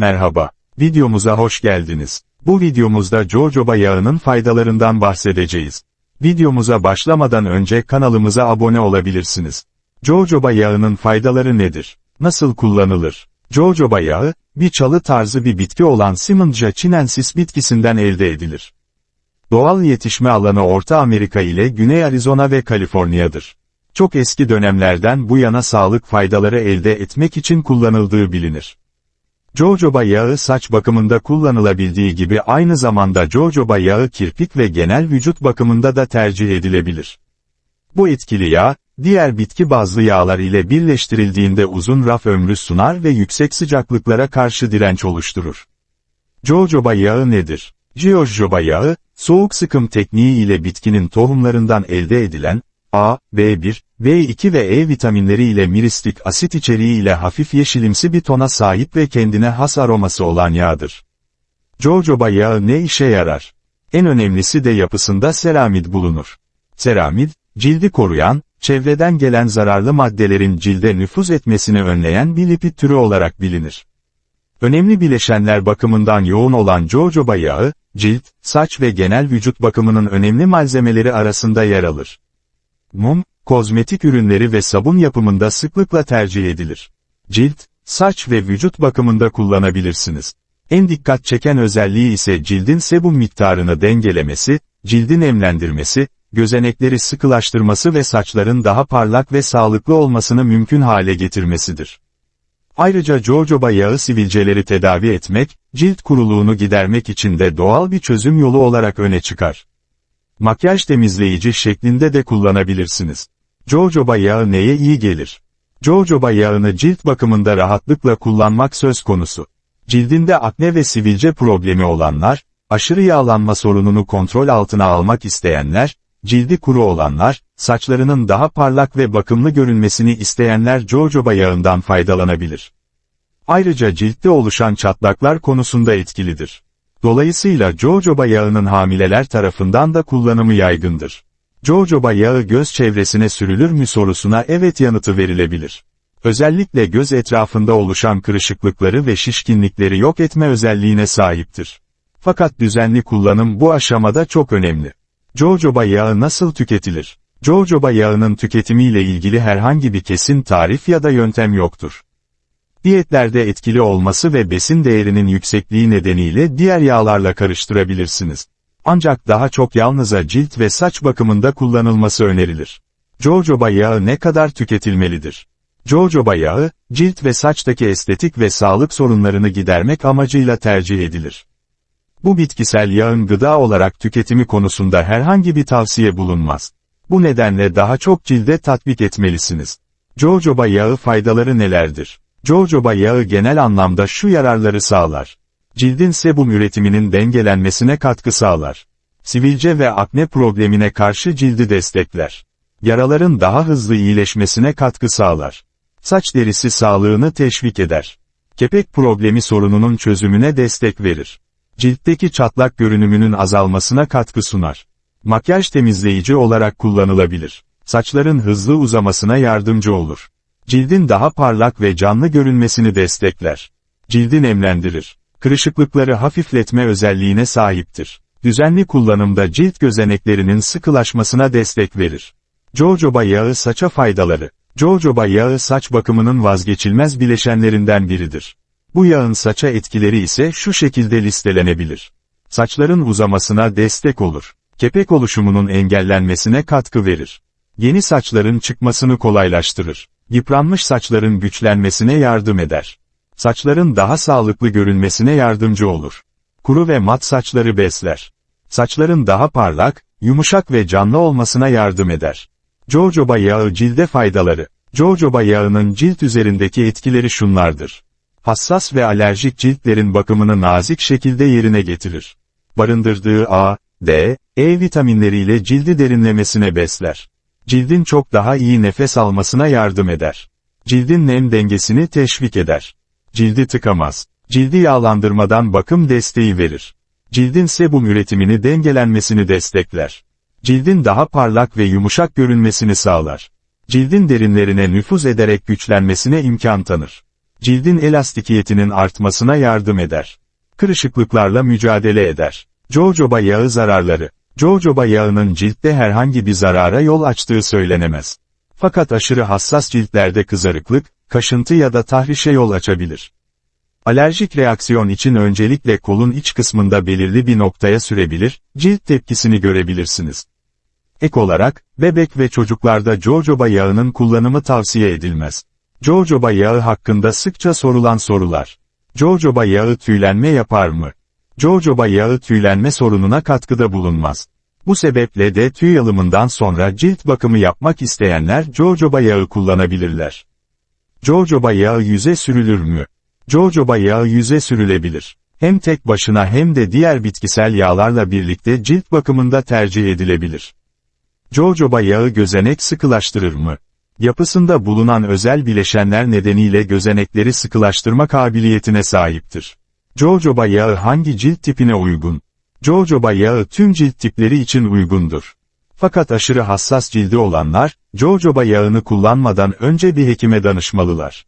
Merhaba, videomuza hoş geldiniz. Bu videomuzda jojoba yağının faydalarından bahsedeceğiz. Videomuza başlamadan önce kanalımıza abone olabilirsiniz. Jojoba yağının faydaları nedir? Nasıl kullanılır? Jojoba yağı, bir çalı tarzı bir bitki olan Simmondja chinensis bitkisinden elde edilir. Doğal yetişme alanı Orta Amerika ile Güney Arizona ve Kaliforniya'dır. Çok eski dönemlerden bu yana sağlık faydaları elde etmek için kullanıldığı bilinir. Jojoba yağı saç bakımında kullanılabildiği gibi aynı zamanda jojoba yağı kirpik ve genel vücut bakımında da tercih edilebilir. Bu etkili yağ, diğer bitki bazlı yağlar ile birleştirildiğinde uzun raf ömrü sunar ve yüksek sıcaklıklara karşı direnç oluşturur. Jojoba yağı nedir? Jojoba yağı, soğuk sıkım tekniği ile bitkinin tohumlarından elde edilen, A, B1, B2 ve E vitaminleri ile miristik asit içeriği ile hafif yeşilimsi bir tona sahip ve kendine has aroması olan yağdır. Jojoba yağı ne işe yarar? En önemlisi de yapısında seramid bulunur. Seramid, cildi koruyan, çevreden gelen zararlı maddelerin cilde nüfuz etmesini önleyen bir lipid türü olarak bilinir. Önemli bileşenler bakımından yoğun olan jojoba yağı, cilt, saç ve genel vücut bakımının önemli malzemeleri arasında yer alır. Mum, kozmetik ürünleri ve sabun yapımında sıklıkla tercih edilir. Cilt, saç ve vücut bakımında kullanabilirsiniz. En dikkat çeken özelliği ise cildin sebum miktarını dengelemesi, cildi nemlendirmesi, gözenekleri sıkılaştırması ve saçların daha parlak ve sağlıklı olmasını mümkün hale getirmesidir. Ayrıca jojoba yağı sivilceleri tedavi etmek, cilt kuruluğunu gidermek için de doğal bir çözüm yolu olarak öne çıkar. Makyaj temizleyici şeklinde de kullanabilirsiniz. Jojoba yağı neye iyi gelir? Jojoba yağını cilt bakımında rahatlıkla kullanmak söz konusu. Cildinde akne ve sivilce problemi olanlar, aşırı yağlanma sorununu kontrol altına almak isteyenler, cildi kuru olanlar, saçlarının daha parlak ve bakımlı görünmesini isteyenler jojoba yağından faydalanabilir. Ayrıca ciltte oluşan çatlaklar konusunda etkilidir. Dolayısıyla jojoba yağının hamileler tarafından da kullanımı yaygındır. Jojoba yağı göz çevresine sürülür mü sorusuna evet yanıtı verilebilir. Özellikle göz etrafında oluşan kırışıklıkları ve şişkinlikleri yok etme özelliğine sahiptir. Fakat düzenli kullanım bu aşamada çok önemli. Jojoba yağı nasıl tüketilir? Jojoba yağının tüketimiyle ilgili herhangi bir kesin tarif ya da yöntem yoktur. Diyetlerde etkili olması ve besin değerinin yüksekliği nedeniyle diğer yağlarla karıştırabilirsiniz. Ancak daha çok yalnızca cilt ve saç bakımında kullanılması önerilir. Jojoba yağı ne kadar tüketilmelidir? Jojoba yağı, cilt ve saçtaki estetik ve sağlık sorunlarını gidermek amacıyla tercih edilir. Bu bitkisel yağın gıda olarak tüketimi konusunda herhangi bir tavsiye bulunmaz. Bu nedenle daha çok cilde tatbik etmelisiniz. Jojoba yağı faydaları nelerdir? Jojoba yağı genel anlamda şu yararları sağlar. Cildin sebum üretiminin dengelenmesine katkı sağlar. Sivilce ve akne problemine karşı cildi destekler. Yaraların daha hızlı iyileşmesine katkı sağlar. Saç derisi sağlığını teşvik eder. Kepek problemi sorununun çözümüne destek verir. Ciltteki çatlak görünümünün azalmasına katkı sunar. Makyaj temizleyici olarak kullanılabilir. Saçların hızlı uzamasına yardımcı olur. Cildin daha parlak ve canlı görünmesini destekler. Cildi nemlendirir. Kırışıklıkları hafifletme özelliğine sahiptir. Düzenli kullanımda cilt gözeneklerinin sıkılaşmasına destek verir. Jojoba yağı saça faydaları. Jojoba yağı saç bakımının vazgeçilmez bileşenlerinden biridir. Bu yağın saça etkileri ise şu şekilde listelenebilir. Saçların uzamasına destek olur. Kepek oluşumunun engellenmesine katkı verir. Yeni saçların çıkmasını kolaylaştırır. Yıpranmış saçların güçlenmesine yardım eder. Saçların daha sağlıklı görünmesine yardımcı olur. Kuru ve mat saçları besler. Saçların daha parlak, yumuşak ve canlı olmasına yardım eder. Jojoba yağı cilde faydaları. Jojoba yağının cilt üzerindeki etkileri şunlardır. Hassas ve alerjik ciltlerin bakımını nazik şekilde yerine getirir. Barındırdığı A, D, E vitaminleriyle cildi derinlemesine besler. Cildin çok daha iyi nefes almasına yardım eder. Cildin nem dengesini teşvik eder. Cildi tıkamaz. Cildi yağlandırmadan bakım desteği verir. Cildin sebum üretimini dengelenmesini destekler. Cildin daha parlak ve yumuşak görünmesini sağlar. Cildin derinlerine nüfuz ederek güçlenmesine imkan tanır. Cildin elastikiyetinin artmasına yardım eder. Kırışıklıklarla mücadele eder. Jojoba yağı zararları. Jojoba yağının ciltte herhangi bir zarara yol açtığı söylenemez. Fakat aşırı hassas ciltlerde kızarıklık, kaşıntı ya da tahrişe yol açabilir. Alerjik reaksiyon için öncelikle kolun iç kısmında belirli bir noktaya sürebilir, cilt tepkisini görebilirsiniz. Ek olarak, bebek ve çocuklarda jojoba yağının kullanımı tavsiye edilmez. Jojoba yağı hakkında sıkça sorulan sorular. Jojoba yağı tüylenme yapar mı? Jojoba yağı tüylenme sorununa katkıda bulunmaz. Bu sebeple de tüy alımından sonra cilt bakımı yapmak isteyenler jojoba yağı kullanabilirler. Jojoba yağı yüze sürülür mü? Jojoba yağı yüze sürülebilir. Hem tek başına hem de diğer bitkisel yağlarla birlikte cilt bakımında tercih edilebilir. Jojoba yağı gözenek sıkılaştırır mı? Yapısında bulunan özel bileşenler nedeniyle gözenekleri sıkılaştırma kabiliyetine sahiptir. Jojoba yağı hangi cilt tipine uygun? Jojoba yağı tüm cilt tipleri için uygundur. Fakat aşırı hassas cildi olanlar, jojoba yağını kullanmadan önce bir hekime danışmalılar.